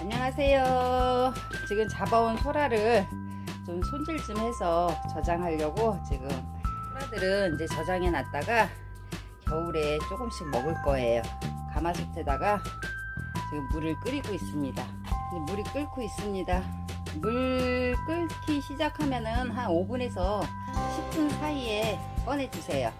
안녕하세요. 지금 잡아온 소라를 좀 손질 좀 해서 저장하려고 지금 소라들은 이제 저장해 놨다가 겨울에 조금씩 먹을 거예요. 가마솥에다가 지금 물을 끓이고 있습니다. 물이 끓고 있습니다. 물 끓기 시작하면은 한 5분에서 10분 사이에 꺼내 주세요.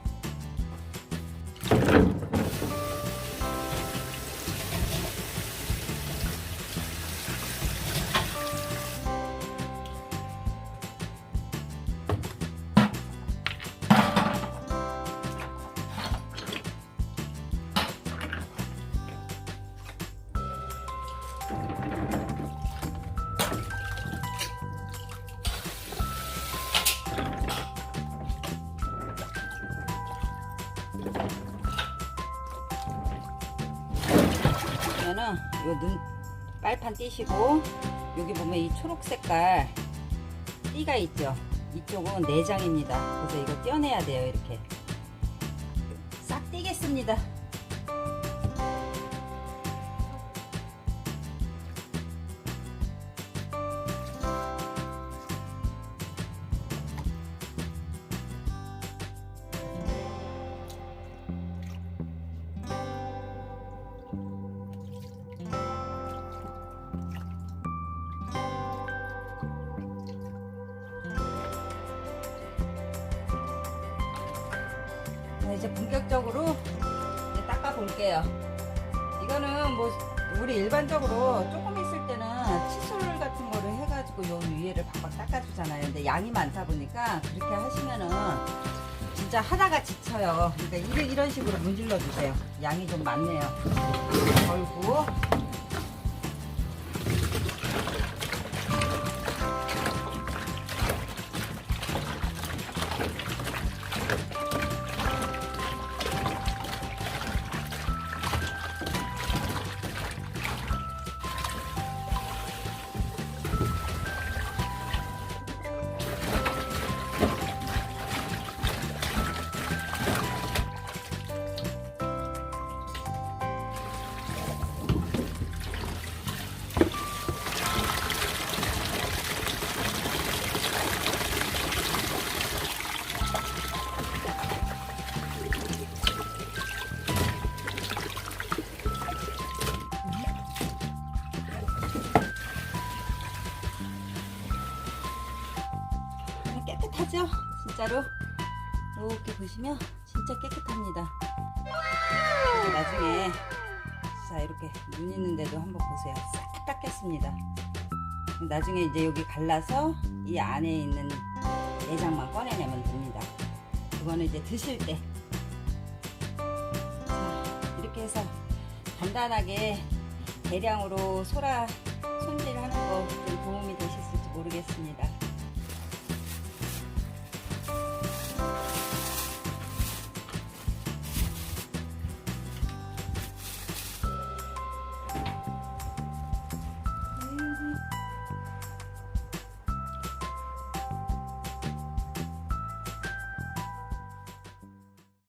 그러면은 요 눈 빨판 띄시고 여기 보면 이 초록 색깔 띠가 있죠. 이쪽은 내장입니다. 그래서 이거 떼어내야 돼요. 이렇게 싹 띄겠습니다. 이제 본격적으로 이제 닦아 볼게요. 이거는 뭐 우리 일반적으로 조금 있을 때는 칫솔 같은 거를 해가지고 요 위에를 박박 닦아주잖아요. 근데 양이 많다 보니까 그렇게 하시면은 진짜 하다가 지쳐요. 그러니까 이런, 식으로 문질러 주세요. 양이 좀 많네요. 걸고 깨끗하죠? 진짜로 이렇게 보시면 진짜 깨끗합니다. 나중에 자 이렇게 눈 있는데도 한번 보세요. 싹 닦겠습니다. 나중에 이제 여기 갈라서 이 안에 있는 내장만 꺼내내면 됩니다. 그거는 이제 드실 때. 자 이렇게 해서 간단하게 대량으로 소라 손질하는 거 좀 도움이 되셨을지 모르겠습니다.